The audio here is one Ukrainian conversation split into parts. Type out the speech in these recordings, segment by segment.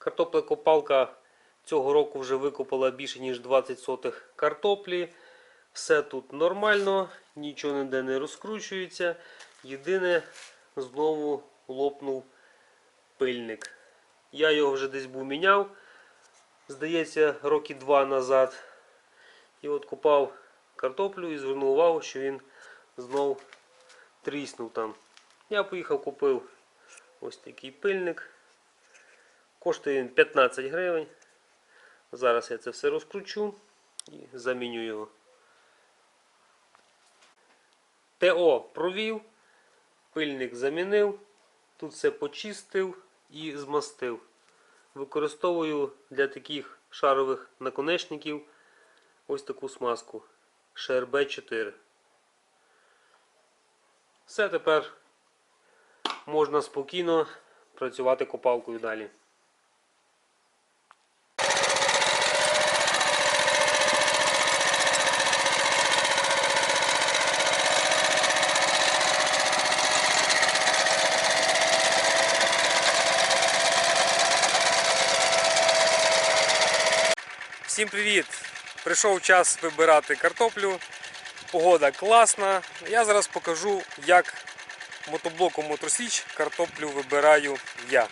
Картоплекопалка цього року вже викопала більше ніж 20 сотих картоплі. Все тут нормально, нічого ніде не розкручується. Єдине, знову лопнув пильник. Я його вже десь був міняв, здається, роки два назад. І от купав картоплю і звернув увагу, що він знов тріснув там. Я поїхав, купив ось такий пильник. Коштує він 15 гривень. Зараз я це все розкручу і заміню його. ТО провів, пильник замінив, тут все почистив і змастив. Використовую для таких шарових наконечників ось таку смазку ШРБ 4. Все тепер можна спокійно працювати копалкою далі. Всім привіт! Прийшов час вибирати картоплю. Погода класна. Я зараз покажу, як мотоблоком Мотросіч картоплю вибираю я.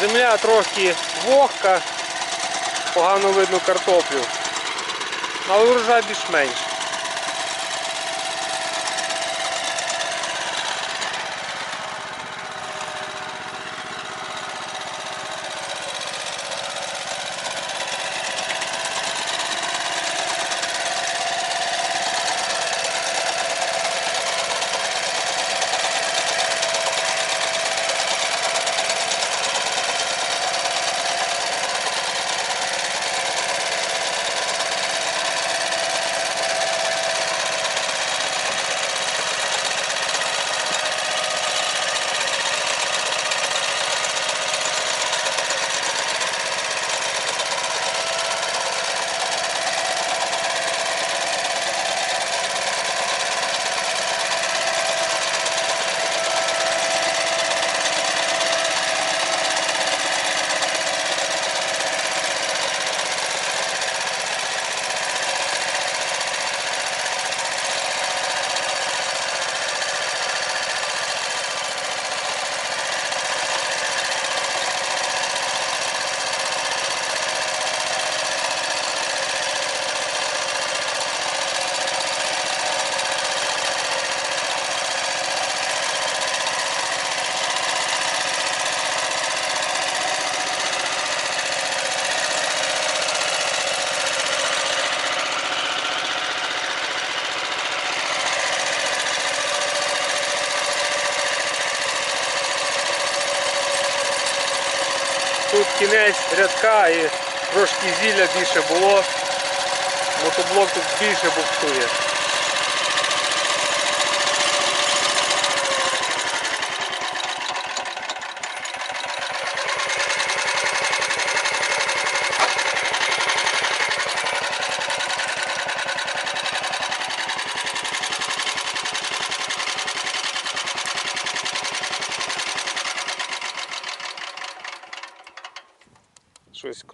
Земля трохи вогка, погано видно картоплю. Але урожай більш-менш. Тут кінець рядка і трошки зілля більше було. мотоблок тут більше буксує.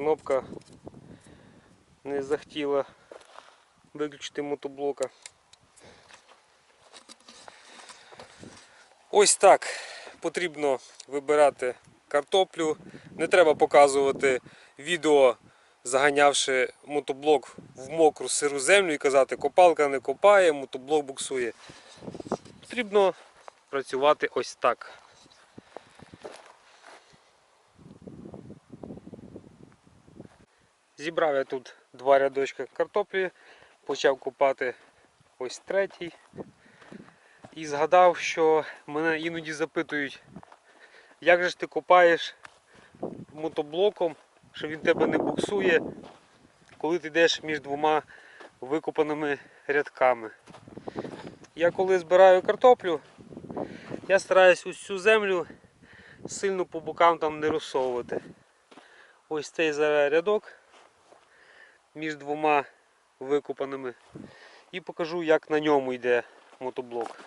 Кнопка не захотіла виключити мотоблока. Ось так потрібно вибирати картоплю. Не треба показувати відео, заганявши мотоблок в мокру сиру землю і казати, копалка не копає, мотоблок буксує. Потрібно працювати ось так. Зібрав я тут два рядочки картоплі, почав копати ось третій. І згадав, що мене іноді запитують, як же ж ти копаєш мотоблоком, що він тебе не буксує, коли ти йдеш між двома викопаними рядками. Я коли збираю картоплю, я стараюсь цю землю сильно по бокам там не розсовувати. Ось цей зараз рядок між двома викопаними і покажу, як на ньому йде мотоблок.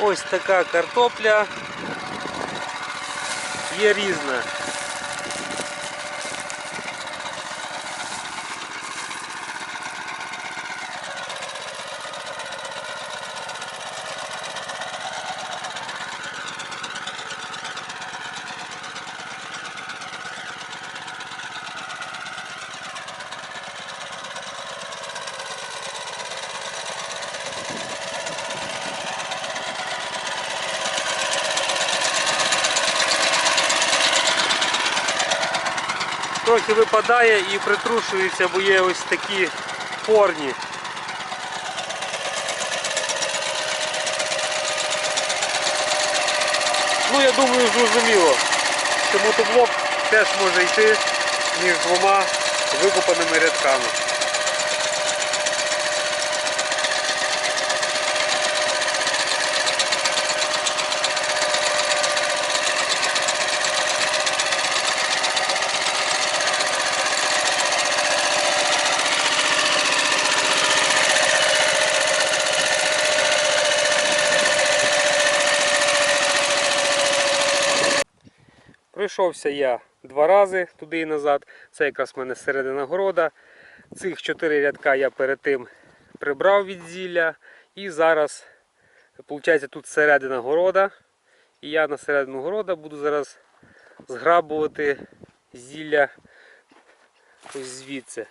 Ось така картопля. Є різна. Трохи випадає і притрушується, бо є ось такі порні. Ну, я думаю, зрозуміло, що мотоблок теж може йти між двома викопаними рядками. Пройшовся я два рази туди і назад. Це якраз в мене середина города. Цих чотири рядка я перед тим прибрав від зілля. І зараз, виходить, тут середина города. І я на середину города буду зараз зграбувати зілля ось звідси.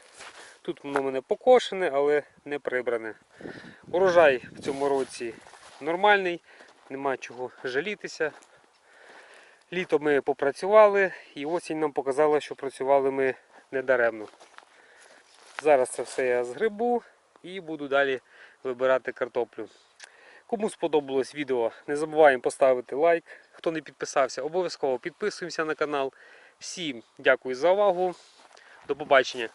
Тут воно мене покошене, але не прибране. Урожай в цьому році нормальний, нема чого жалітися. Літо ми попрацювали і осінь нам показала, що працювали ми недаремно. Зараз це все я згребу і буду далі вибирати картоплю. Кому сподобалось відео, не забуваємо поставити лайк. Хто не підписався, обов'язково підписуємося на канал. Всім дякую за увагу. До побачення.